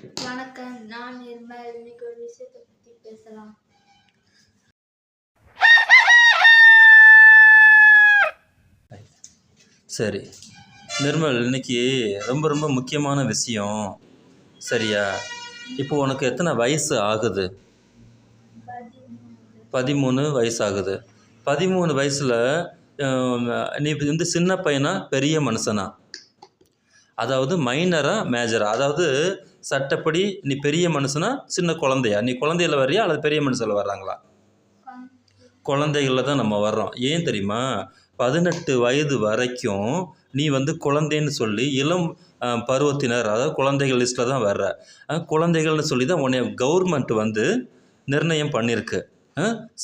வணக்கம். நான் நிர்மல். இன்னைக்கு ஒரு விஷயத்தை பற்றி பேசலாம். சரி. நிர்மல் இன்னைக்கு ரொம்ப ரொம்ப முக்கியமான விஷயம். சரியா? இப்போ உனக்கு எத்தனை வயசு ஆகுது? பதிமூணு வயசு ஆகுது பதிமூணு வயசில் நீ வந்து சின்ன பையனா பெரிய மனுஷனா? அதாவது மைனரா மேஜரா அதாவது சட்டப்படி நீ பெரிய மனுஷனா சின்ன குழந்தையா? நீ குழந்தையில வர்றியா அல்லது பெரிய மனுஷில் வர்றாங்களா? குழந்தைகளில் தான் நம்ம வர்றோம். ஏன் தெரியுமா? பதினெட்டு வயது வரைக்கும் நீ வந்து குழந்தைன்னு சொல்லி இளம் பருவத்தினர் அதாவது குழந்தைகள் லிஸ்ட்டில் தான் வர்ற. குழந்தைகள்னு சொல்லி தான் உன்னை கவர்மெண்ட் வந்து நிர்ணயம் பண்ணியிருக்கு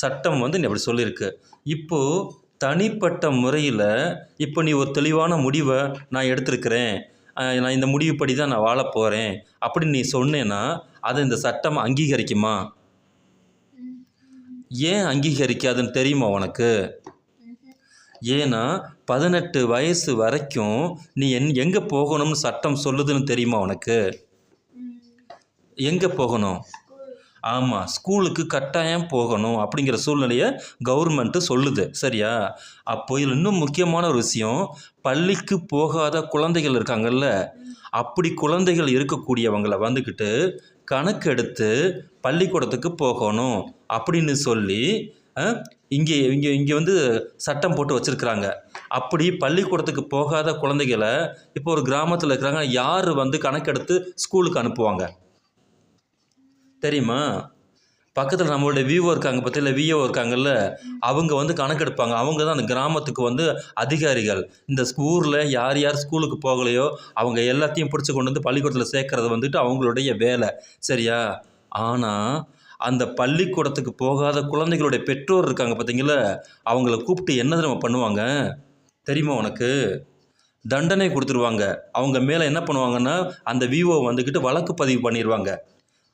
சட்டம் வந்து நீ அப்படி சொல்லியிருக்கு. இப்போது தனிப்பட்ட முறையில் இப்போ நீ ஒரு தெளிவான முடிவை நான் எடுத்திருக்கிறேன். நான் இந்த முடிவுப்படி தான் நான் வாழப் போகிறேன் அப்படின்னு நீ சொன்னேன்னா அதை இந்த சட்டம் அங்கீகரிக்குமா? ஏன் அங்கீகரிக்காதுன்னு தெரியுமா உனக்கு? ஏன்னா பதினெட்டு வயசு வரைக்கும் நீ என் எங்கே போகணும்னு சட்டம் சொல்லுதுன்னு தெரியுமா உனக்கு? எங்கே போகணும்? ஆமாம் ஸ்கூலுக்கு கட்டாயம் போகணும் அப்படிங்கிற சூழ்நிலையை கவர்மெண்ட்டு சொல்லுது. சரியா? அப்போ இதில் இன்னும் முக்கியமான ஒரு விஷயம் பள்ளிக்கு போகாத குழந்தைகள் இருக்காங்கல்ல அப்படி குழந்தைகள் இருக்கக்கூடியவங்களை வந்துக்கிட்டு கணக்கெடுத்து பள்ளிக்கூடத்துக்கு போகணும் அப்படின்னு சொல்லி இங்கே இங்கே இங்கே வந்து சட்டம் போட்டு வச்சுருக்குறாங்க. அப்படி பள்ளிக்கூடத்துக்கு போகாத குழந்தைகளை இப்போ ஒரு கிராமத்தில் இருக்கிறாங்க யார் வந்து கணக்கெடுத்து ஸ்கூலுக்கு அனுப்புவாங்க? தெரியுமா? பக்கத்தில் நம்மளோட விஓ இருக்காங்க பற்றியில் விஓ இருக்காங்கல்ல அவங்க வந்து கணக்கெடுப்பாங்க அவங்க தான் அந்த கிராமத்துக்கு வந்து அதிகாரிகள். இந்த ஊரில் யார் யார் ஸ்கூலுக்கு போகலையோ அவங்க எல்லாத்தையும் பிடிச்சி கொண்டு வந்து பள்ளிக்கூடத்தில் சேர்க்கறது வந்துட்டு அவங்களுடைய வேலை. சரியா? ஆனால் அந்த பள்ளிக்கூடத்துக்கு போகாத குழந்தைகளுடைய பெற்றோர் இருக்காங்க பார்த்தீங்களா அவங்கள கூப்பிட்டு என்ன நம்ம பண்ணுவாங்க? தெரியுமா உனக்கு? தண்டனை கொடுத்துருவாங்க. அவங்க மேலே என்ன பண்ணுவாங்கன்னா அந்த விஓ வந்துக்கிட்டு வழக்கு பதிவு பண்ணிடுவாங்க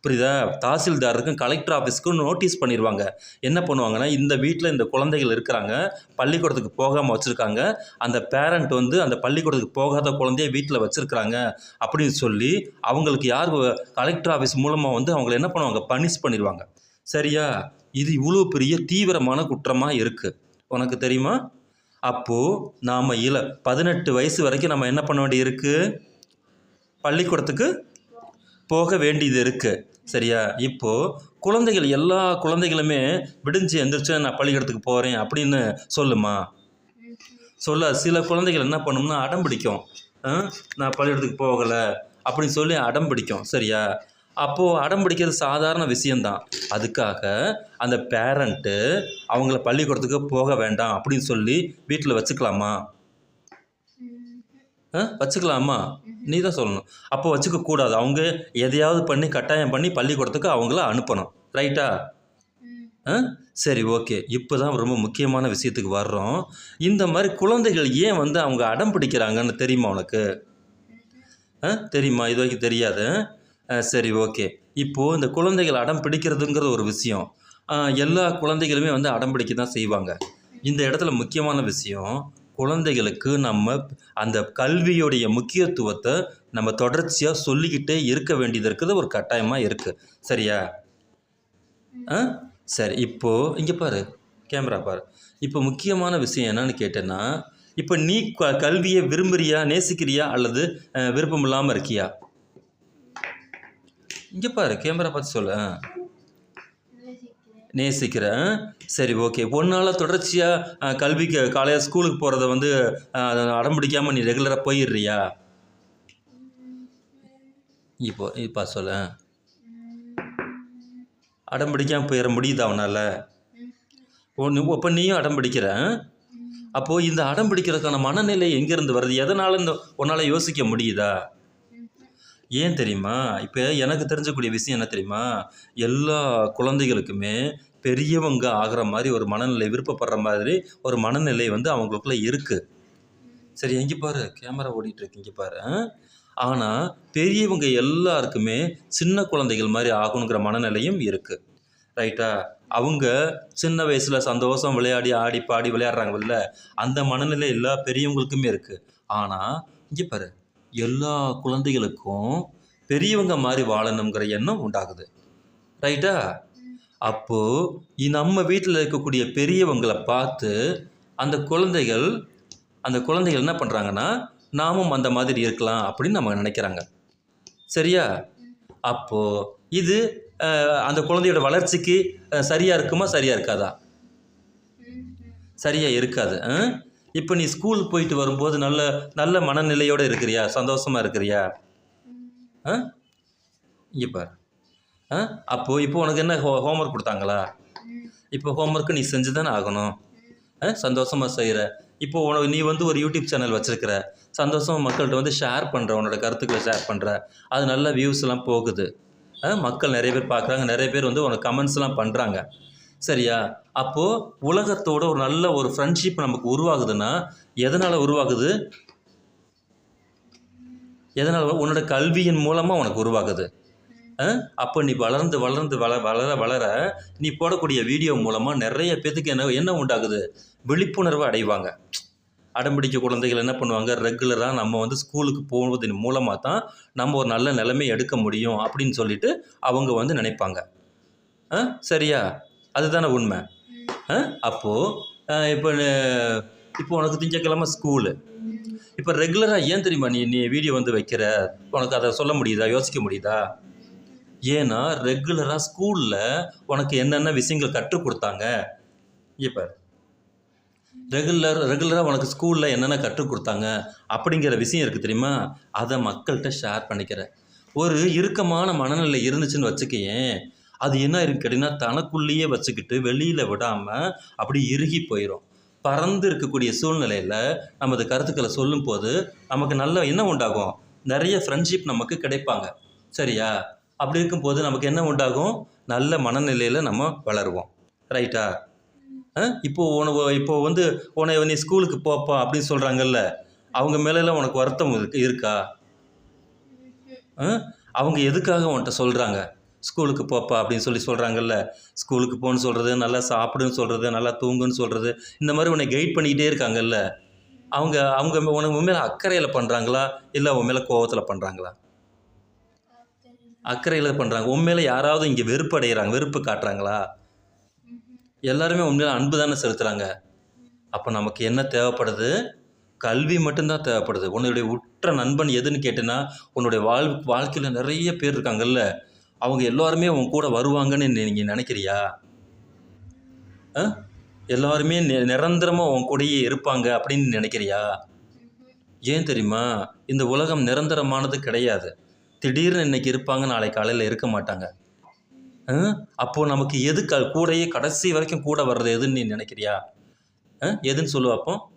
புரியுதா? தாசில்தாருக்கும் கலெக்டர் ஆஃபீஸ்க்கும் நோட்டீஸ் பண்ணிடுவாங்க என்ன பண்ணுவாங்கன்னா இந்த வீட்டில் இந்த குழந்தைகள் இருக்கிறாங்க பள்ளிக்கூடத்துக்கு போகாமல் வச்சுருக்காங்க. அந்த பேரண்ட் வந்து அந்த பள்ளிக்கூடத்துக்கு போகாத குழந்தைய வீட்டில் வச்சுருக்கிறாங்க அப்படின்னு சொல்லி அவங்களுக்கு யார் கலெக்டர் ஆஃபீஸ் மூலமாக வந்து அவங்கள என்ன பண்ணுவாங்க? பனிஷ் பண்ணிடுவாங்க சரியா? இது இவ்வளோ பெரிய தீவிரமான குற்றமாக இருக்குது உனக்கு தெரியுமா? அப்போது நாம் இல்லை பதினெட்டு வயசு வரைக்கும் நம்ம என்ன பண்ண வேண்டியது இருக்குது பள்ளிக்கூடத்துக்கு போக வேண்டியது இருக்குது சரியா? இப்போது குழந்தைகள் எல்லா குழந்தைகளுமே விடிஞ்சு எந்திரிச்சு நான் பள்ளிக்கூடத்துக்கு போகிறேன் அப்படின்னு சொல்லுமா? சொல்ல சில குழந்தைகள் என்ன பண்ணும்னா அடம் பிடிக்கும். நான் பள்ளிக்கூடத்துக்கு போகலை அப்படின்னு சொல்லி அடம் பிடிக்கும். சரியா? அப்போது அடம் பிடிக்கிறது சாதாரண விஷயந்தான் அதுக்காக அந்த பேரண்ட்டு அவங்கள பள்ளிக்கூடத்துக்கு போக வேண்டாம் அப்படின்னு சொல்லி வீட்டில் வச்சுக்கலாமா? வச்சுக்கலாமா? நீ தான் சொல்லணும். அப்போ வச்சுக்க கூடாது அவங்க எதையாவது பண்ணி கட்டாயம் பண்ணி பள்ளிக்கூடத்துக்கு அவங்கள அனுப்பணும். ரைட்டா? ஆ சரி ஓகே. இப்போ தான் ரொம்ப முக்கியமான விஷயத்துக்கு வர்றோம். இந்த மாதிரி குழந்தைகள் ஏன் வந்து அவங்க அடம் பிடிக்கிறாங்கன்னு தெரியுமா உனக்கு? ஆ தெரியுமா? இது வரைக்கும் தெரியாது. ஆ, சரி ஓகே. இப்போது இந்த குழந்தைகள் அடம் பிடிக்கிறதுங்கிற ஒரு விஷயம் எல்லா குழந்தைகளுமே வந்து அடம் பிடிக்க தான் செய்வாங்க. இந்த இடத்துல முக்கியமான விஷயம் குழந்தைகளுக்கு நம்ம அந்த கல்வியுடைய முக்கியத்துவத்தை நம்ம தொடர்ச்சியாக சொல்லிக்கிட்டே இருக்க வேண்டியது இருக்குது ஒரு கட்டாயமாக இருக்குது சரியா? ஆ? சரி இப்போது இங்கே பாரு கேமரா பாரு. இப்போ முக்கியமான விஷயம் என்னன்னு கேட்டேன்னா இப்போ நீ க- கல்வியை விரும்புறியா நேசிக்கிறியா அல்லது விருப்பம் இல்லாமல் இருக்கியா? இங்கே பாரு கேமரா பார்த்து சொல்ல ஆ. நேசிக்கிறேன். சரி ஓகே ஒன்றால் தொடர்ச்சியாக கல்விக்கு காலையில் ஸ்கூலுக்கு போகிறத வந்து அடம் பிடிக்காமல் நீ ரெகுலராக போயிடுறியா? இப்போ இப்போ சொல்ல. அடம் பிடிக்காமல் போயிட முடியுதா அவனால் ஒன்று இப்போ நீயும் அடம் பிடிக்கிற அப்போது இந்த அடம் பிடிக்கிறதுக்கான மனநிலை எங்கேருந்து வருது? எதனால் இந்த உன்னால் யோசிக்க முடியுதா? ஏன் தெரியுமா? இப்போ எனக்கு தெரிஞ்சக்கூடிய விஷயம் என்ன தெரியுமா? எல்லா குழந்தைகளுக்குமே பெரியவங்க ஆகிற மாதிரி ஒரு மனநிலை விருப்பப்படுற மாதிரி ஒரு மனநிலை வந்து அவங்களுக்குள்ள இருக்குது சரி எங்கே பாரு? கேமரா ஓடிட்டுருக்கு இங்கே பாரு. ஆனால் பெரியவங்க எல்லாருக்குமே சின்ன குழந்தைகள் மாதிரி ஆகணுங்கிற மனநிலையும் இருக்குது ரைட்டா? அவங்க சின்ன வயசில் சந்தோஷம் விளையாடி ஆடி பாடி விளையாடுறாங்கல்ல அந்த மனநிலை எல்லா பெரியவங்களுக்குமே இருக்குது ஆனால் இங்கே பாரு எல்லா குழந்தைகளுக்கும் பெரியவங்க மாதிரி வாழணுங்கிற எண்ணம் உண்டாகுது. ரைட்டா அப்போது நம்ம வீட்டில் இருக்கக்கூடிய பெரியவங்களை பார்த்து அந்த குழந்தைகள் அந்த குழந்தைகள் என்ன பண்ணுறாங்கன்னா நாமும் அந்த மாதிரி இருக்கலாம் அப்படின்னு நம்ம நினைக்கிறாங்க. சரியா? அப்போது இது அந்த குழந்தையோட வளர்ச்சிக்கு அஹ், சரியா இருக்குமா சரியா இருக்காதா? சரியா இருக்காது. இப்போ நீ ஸ்கூல் போயிட்டு வரும்போது நல்ல நல்ல மனநிலையோடு இருக்கிறியா? சந்தோஷமாக இருக்கிறியா? ஆ? இங்கே ஆ? அப்போது இப்போ உனக்கு என்ன ஹோ ஹோம்ஒர்க் கொடுத்தாங்களா? இப்போ ஹோம்ஒர்க்கு நீ செஞ்சு தானே ஆகணும். ஆ? சந்தோஷமாக செய்கிற இப்போ உனக்கு நீ வந்து ஒரு யூடியூப் சேனல் வச்சுருக்கிற. சந்தோஷமாக மக்கள்கிட்ட வந்து ஷேர் பண்ணுற உன்னோட கருத்துக்களை ஷேர் பண்ணுற அது நல்ல வியூஸ்லாம் போகுது. ஆ? மக்கள் நிறைய பேர் பார்க்குறாங்க. நிறைய பேர் வந்து உனக்கு கமெண்ட்ஸ்லாம் பண்ணுறாங்க சரியா? அப்போது உலகத்தோட ஒரு நல்ல ஒரு ஃப்ரெண்ட்ஷிப் நமக்கு உருவாகுதுன்னா எதனால் உருவாகுது? எதனால்? உன்னோட கல்வியின் மூலமாக உனக்கு உருவாகுது. அப்போ நீ வளர்ந்து வளர்ந்து வள வளர வளர நீ போடக்கூடிய வீடியோ மூலமாக நிறைய பேத்துக்கு என்ன என்ன உண்டாகுது? விழிப்புணர்வு அடைவாங்க. அடம்பிடிக்க குழந்தைகள் என்ன பண்ணுவாங்க? ரெகுலராக நம்ம வந்து ஸ்கூலுக்கு போவதன் மூலமாக தான் நம்ம ஒரு நல்ல நிலைமை எடுக்க முடியும் அப்படின்னு சொல்லிட்டு அவங்க வந்து நினைப்பாங்க. ஆ? சரியா? அதுதானே உண்மை. ஆ? அப்போது இப்போ இப்போ உனக்கு திங்கக்கிழமை ஸ்கூலு இப்போ ரெகுலராக ஏன் தெரியுமா நீ நீ வீடியோ வந்து வைக்கிற? உனக்கு அதை சொல்ல முடியுதா? யோசிக்க முடியுதா? ஏன்னா ரெகுலராக ஸ்கூலில் உனக்கு என்னென்ன விஷயங்கள் கற்றுக் கொடுத்தாங்க? இப்போ ரெகுலர் ரெகுலராக உனக்கு ஸ்கூலில் என்னென்ன கற்றுக் கொடுத்தாங்க? அப்படிங்கிற விஷயம் இருக்குது தெரியுமா? அதை மக்கள்கிட்ட ஷேர் பண்ணிக்கிறேன். ஒரு இறுக்கமான மனநிலை இருந்துச்சுன்னு வச்சுக்கேன் அது என்ன இருக்கு கேட்டிங்கன்னா தனக்குள்ளேயே வச்சுக்கிட்டு வெளியில் விடாமல் அப்படி இறுகி போயிடும் பறந்து இருக்கக்கூடிய சூழ்நிலையில் நமது கருத்துக்களை சொல்லும்போது நமக்கு நல்ல என்ன உண்டாகும்? நிறைய ஃப்ரெண்ட்ஷிப் நமக்கு கிடைப்பாங்க. சரியா? அப்படி இருக்கும்போது நமக்கு என்ன உண்டாகும்? நல்ல மனநிலையில் நம்ம வளருவோம். ரைட்டா ஆ? உன உனக்கு இப்போ வந்து உன்னை நீ ஸ்கூலுக்கு போப்பா அப்படின்னு சொல்கிறாங்கல்ல அவங்க மேலெல்லாம் உனக்கு வருத்தம் இருக்கு இருக்கா? ஆ? அவங்க எதுக்காக உன்கிட்ட சொல்கிறாங்க ஸ்கூலுக்கு போப்பா அப்படின்னு சொல்லி சொல்கிறாங்கல்ல ஸ்கூலுக்கு போன்னு சொல்கிறது நல்லா சாப்பிடுன்னு சொல்கிறது நல்லா தூங்குன்னு சொல்கிறது இந்த மாதிரி உன்னை கைட் பண்ணிக்கிட்டே இருக்காங்கல்ல. அவங்க அவங்க உனக்கு உன் அக்கறையில் பண்ணுறாங்களா இல்லை உண்மையில் கோவத்தில் பண்ணுறாங்களா அக்கறையில் பண்ணுறாங்க உண்மையில் யாராவது இங்கே வெறுப்பு அடைகிறாங்க வெறுப்பு காட்டுறாங்களா? எல்லாருமே உண்மையில அன்பு தானே செலுத்துகிறாங்க அப்போ நமக்கு என்ன தேவைப்படுது? கல்வி மட்டும்தான் தேவைப்படுது. உன்னுடைய உற்ற நண்பன் எதுன்னு கேட்டேன்னா உன்னுடைய வாழ் வாழ்க்கையில் நிறைய பேர் இருக்காங்கல்ல. அவங்க எல்லாருமே உன் கூட வருவாங்கன்னு நீங்கள் நினைக்கிறியா? ஆ? எல்லாருமே நிரந்தரமாக உன் கூடயே இருப்பாங்க அப்படின்னு நினைக்கிறியா? ஏன் தெரியுமா? இந்த உலகம் நிரந்தரமானது கிடையாது. திடீர்னு இன்னைக்கு இருப்பாங்க நாளை காலையில் இருக்க மாட்டாங்க. அப்போது நமக்கு எது க கூடையே கடைசி வரைக்கும் கூட வர்றது எதுன்னு நீ நினைக்கிறியா? ஆ? எதுன்னு சொல்லுவா அப்போ.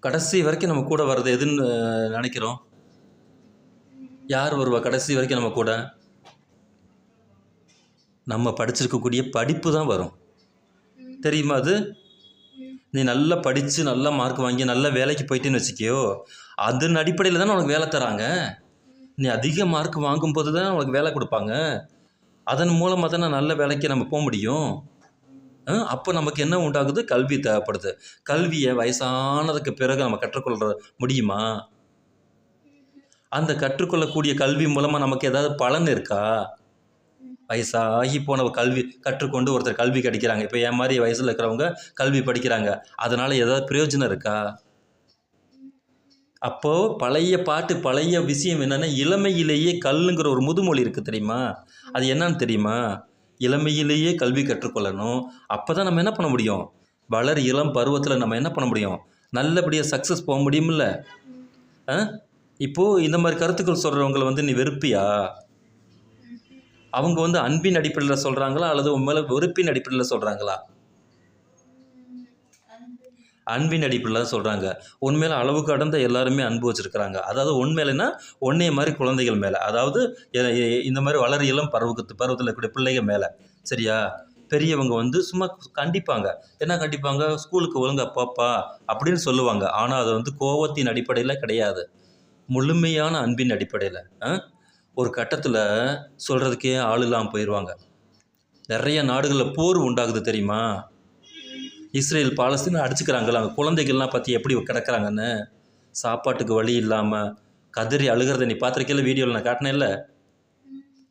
கடைசி வரைக்கும் நம்ம கூட வர்றது எதுன்னு நினைக்கிறோம். யார் வருவா கடைசி வரைக்கும் நம்ம கூட? நம்ம படிச்சிருக்கக்கூடிய படிப்பு தான் வரும். தெரியுமா அது? நீ நல்லா படித்து நல்ல மார்க் வாங்கி நல்ல வேலைக்கு போயிட்டேன்னு வச்சுக்கியோ அதன் அடிப்படையில் தானே உனக்கு வேலை தராங்க. நீ அதிக மார்க் வாங்கும்போது தான் உனக்கு வேலை கொடுப்பாங்க. அதன் மூலமாக தானே நல்ல வேலைக்கு நம்ம போக முடியும். அப்போ நமக்கு என்ன உண்டாகுது? கல்வி தேவைப்படுது. கல்வியை வயசானதுக்கு பிறகு நம்ம கற்றுக்கொள்ள முடியுமா? அந்த கற்றுக்கொள்ளக்கூடிய கல்வி மூலமாக நமக்கு ஏதாவது பலன் இருக்கா? வயசாகி போன கல்வி கற்றுக்கொண்டு ஒருத்தர் கல்வி கிடைக்கிறாங்க. இப்போ என் மாதிரி வயசில் இருக்கிறவங்க கல்வி படிக்கிறாங்க. அதனால் ஏதாவது பிரயோஜனம் இருக்கா? அப்போது பழைய பாட்டு பழைய விஷயம் என்னென்னா இளமையிலேயே கல்லுங்கிற ஒரு முதுமொழி இருக்குது தெரியுமா? அது என்னன்னு தெரியுமா? இளமையிலேயே கல்வி கற்றுக்கொள்ளணும். அப்போ தான் நம்ம என்ன பண்ண முடியும்? வளர் இளம் பருவத்தில் நம்ம என்ன பண்ண முடியும்? நல்லபடியாக சக்ஸஸ் போக முடியுமில்ல. ஆ? இப்போது இந்த மாதிரி கருத்துக்கள் சொல்கிறவங்களை வந்து நீ வெறுப்பியா? அவங்க வந்து அன்பின் அடிப்படையில் சொல்கிறாங்களா அல்லது உன் மேலே வெறுப்பின் அடிப்படையில் சொல்கிறாங்களா அன்பின் அடிப்படையில் தான் சொல்கிறாங்க உண்மையில் அளவு கடந்த எல்லாருமே அன்பு வச்சுருக்கிறாங்க. அதாவது உண்மையிலனா ஒன்றைய மாதிரி குழந்தைகள் மேலே. அதாவது இந்த மாதிரி வளர இளம் பருவத்து பருவத்தில் இருக்கக்கூடிய பிள்ளைகள் மேலே. சரியா? பெரியவங்க வந்து சும்மா கண்டிப்பாங்க. என்ன கண்டிப்பாங்க? ஸ்கூலுக்கு ஒழுங்கா பாப்பா அப்படின்னு சொல்லுவாங்க. ஆனால் அது வந்து கோவத்தின் அடிப்படையில் கிடையாது. முழுமையான அன்பின் அடிப்படையில் ஒரு கட்டத்தில் சொல்கிறதுக்கே ஆள் இல்லாமல் போயிடுவாங்க நிறைய நாடுகளில் போர் உண்டாகுது தெரியுமா? இஸ்ரேல் பாலஸ்தீன் அடிச்சுக்கிறாங்களா அங்கே குழந்தைகள்லாம் பற்றி எப்படி கிடக்கிறாங்கன்னு? சாப்பாட்டுக்கு வழி இல்லாமல் கதறி அழுகிறத நீ பார்த்துருக்கல வீடியோவில் நான் காட்டினேன்ல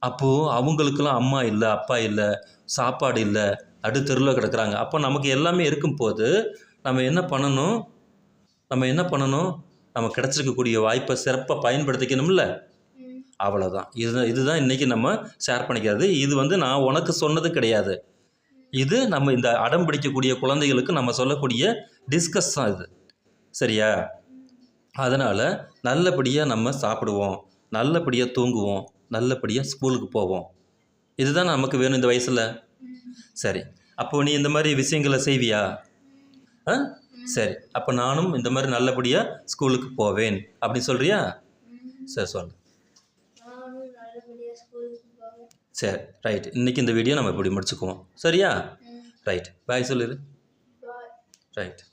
அப்போது அவங்களுக்கெல்லாம் அம்மா இல்லை அப்பா இல்லை சாப்பாடு இல்லை நடு தெருவில் கிடக்கிறாங்க. அப்போ நமக்கு எல்லாமே இருக்கும்போது நம்ம என்ன பண்ணணும்? நம்ம என்ன பண்ணணும்? நம்ம கிடச்சிருக்கக்கூடிய வாய்ப்பை சிறப்பாக பயன்படுத்திக்கணும்ல? அவ்வளோதான் இது இதுதான் இன்றைக்கி நம்ம ஷேர் பண்ணிக்கிறது. இது வந்து நான் உனக்கு சொன்னது கிடையாது. இது நம்ம இந்த அடம் பிடிக்கக்கூடிய குழந்தைகளுக்கு நம்ம சொல்லக்கூடிய டிஸ்கஸ் தான் இது. சரியா? அதனால் நல்லபடியாக நம்ம சாப்பிடுவோம். நல்லபடியாக தூங்குவோம். நல்லபடியாக ஸ்கூலுக்கு போவோம். இதுதான் நமக்கு வேணும் இந்த வயசில். சரி. அப்போது நீ இந்த மாதிரி விஷயங்களை செய்வியா? ஆ? சரி அப்போ நானும் இந்த மாதிரி நல்லபடியாக ஸ்கூலுக்கு போவேன். அப்படி சொல்கிறியா சரி சொல் நானும் நல்லபடியாக ஸ்கூலுக்கு போவேன். சரி ரைட் இன்றைக்கி இந்த வீடியோ நம்ம இப்படி முடிச்சுக்குவோம். சரியா? ரைட் பாய் சொல்லிடு ரைட்